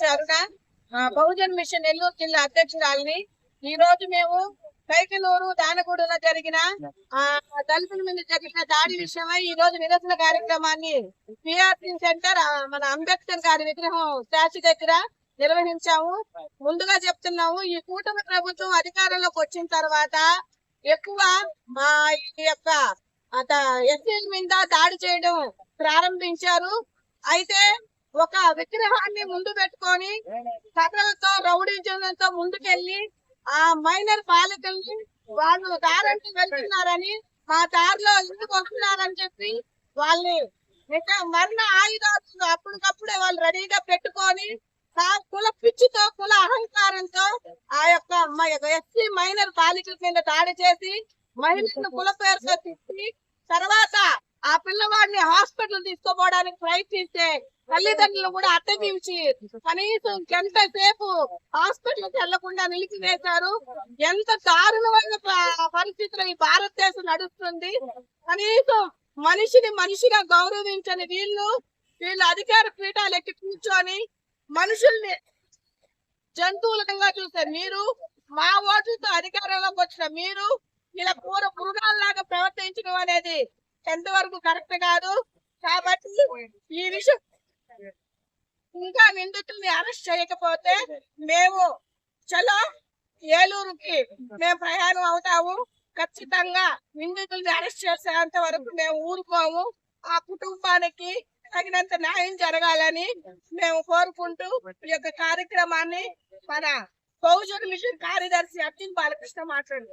Chairman Aruna Bahujan mission Nellore జిల్లా అధ్యక్షురాలిని. ఈ రోజు మేము కైకలూరు దానగూడలో జరిగిన ఆ దళితుల మీద జరిగిన దాడి విషయమై ఈ రోజు నిరసన కార్యక్రమాన్ని పిఆర్టీ సెంటర్ మన అంబేద్కర్ గారి విగ్రహం స్టాచ్యూ దగ్గర నిర్వహించాము. ముందుగా చెప్తున్నాము ఈ కూటమి ప్రభుత్వం అధికారంలోకి వచ్చిన తర్వాత ఎక్కువ మా ఈ యొక్క అత ఎస్సీల మీద దాడి చేయడం ప్రారంభించారు. అయితే ఒక విగ్రహాన్ని ముందు పెట్టుకొని కథలతో రౌడీజంతో ముందుకెళ్ళి ఆ మైనర్ బాలికల్ని వాళ్ళు దారంటూ వెళ్తున్నారని మా దారిలో ఎందుకు వస్తున్నారని చెప్పి వాళ్ళని ఇంకా మరణ ఆయుధాలు అప్పటికప్పుడే వాళ్ళు రెడీగా పెట్టుకొని ఆ కుల పిచ్చితో కుల అహంకారంతో ఆ యొక్క ఎస్సీ మైనర్ బాలికల మీద దాడి చేసి మహిళలను కుల పేరుతో తిప్పి తర్వాత ఆ పిల్లవాడిని హాస్పిటల్ తీసుకోపోవడానికి ప్రయత్నిస్తే తల్లిదండ్రులు కూడా అట్టగించి కనీసం గంట సేపు హాస్పిటల్కి వెళ్ళకుండా నిలిపివేశారు. ఎంత దారుణమైన ప- పరిస్థితిలో ఈ భారతదేశం నడుస్తుంది. కనీసం మనిషిని మనిషిగా గౌరవించని వీళ్ళు వీళ్ళు అధికార పీఠాలు ఎక్కి కూర్చొని మనుషుల్ని జంతువులంగా చూసే మీరు మా ఓట్లతో అధికారంలోకి వచ్చిన మీరు ఇలా పూర మృగాల్లాగా ప్రవర్తించడం అనేది ఎంతవరకు కరెక్ట్ కాదు? కాబట్టి ఈ విషయం ఇంకా నిందితుల్ని అరెస్ట్ చేయకపోతే మేము చలో ఏలూరుకి మేము ప్రయాణం అవుతాము. ఖచ్చితంగా నిందితుల్ని అరెస్ట్ చేసేంత వరకు మేము ఊరుకోము. ఆ కుటుంబానికి తగినంత న్యాయం జరగాలని మేము కోరుకుంటూ ఈ యొక్క కార్యక్రమాన్ని మన బహుజన మిషన్ కార్యదర్శి అర్జున్ బాలకృష్ణ మాట్లాడు